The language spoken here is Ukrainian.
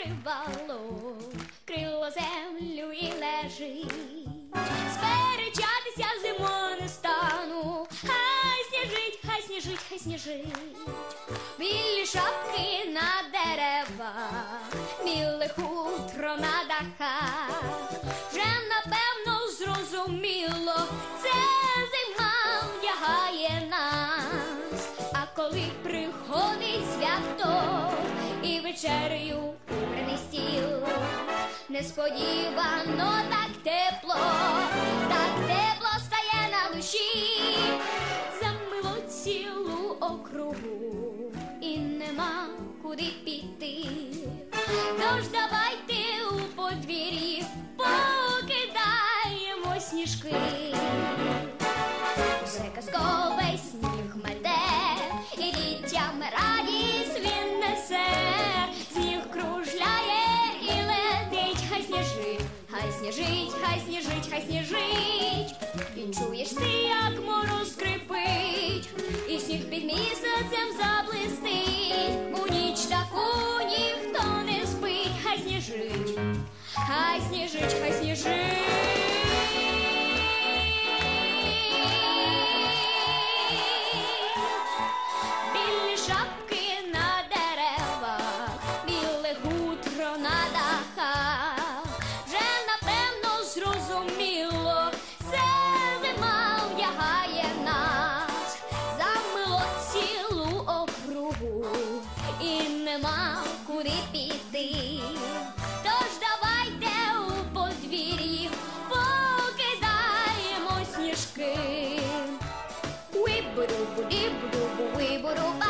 покривало, крило землю і лежить. Сперечатися зимою не стану, хай сніжить, хай сніжить, хай сніжить. Білі шапки на деревах, біле хутро на дахах. Вже напевно зрозуміло, це зима вдягає нас. А коли приходить свято і стіл, несподівано так тепло, так тепло стає на душі, замило цілу округу, і нема куди піти. Тож давайте у подвір'ї покидаємо сніжки. Все казкове сніг сніжить, хай сніжить, хай сніжить. І чуєш ти, як мороз скрипить, і сніг під місяцем заблистить. У ніч таку ніхто не спить, хай сніжить, хай сніжить, хай сніжить. Нема куди піти. Тож давайте у подвір'ї покидаємо сніжки. Wibba-dooba-dibba-dooba, wibba-doo-bow. Wibba-dooba-dibba-dooba,